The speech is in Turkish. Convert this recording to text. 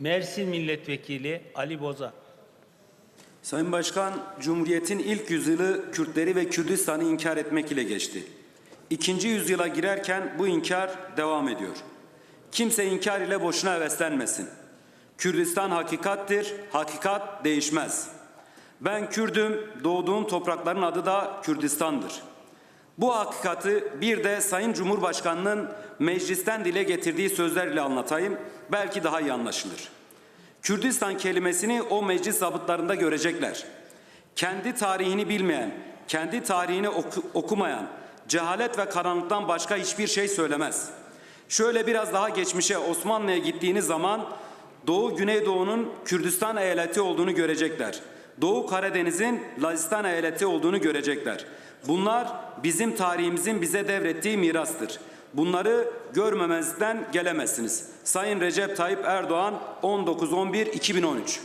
Mersin Milletvekili Ali Boza. Sayın Başkan, Cumhuriyet'in ilk yüzyılı Kürtleri ve Kürdistan'ı inkar etmek ile geçti. İkinci yüzyıla girerken bu inkar devam ediyor. Kimse inkar ile boşuna heveslenmesin. Kürdistan hakikattir, hakikat değişmez. Ben Kürdüm, doğduğum toprakların adı da Kürdistan'dır. Bu hakikati bir de Sayın Cumhurbaşkanı'nın meclisten dile getirdiği sözlerle anlatayım. Belki daha iyi anlaşılır. Kürdistan kelimesini o meclis zabıtlarında görecekler. Kendi tarihini bilmeyen, kendi tarihini oku- okumayan, cehalet ve karanlıktan başka hiçbir şey söylemez. Şöyle biraz daha geçmişe Osmanlı'ya gittiğiniz zaman Doğu Güneydoğu'nun Kürdistan eyaleti olduğunu görecekler. Doğu Karadeniz'in Lazistan eyaleti olduğunu görecekler. Bunlar bizim tarihimizin bize devrettiği mirastır. Bunları görmemezden gelemezsiniz. Sayın Recep Tayyip Erdoğan 19-11-2013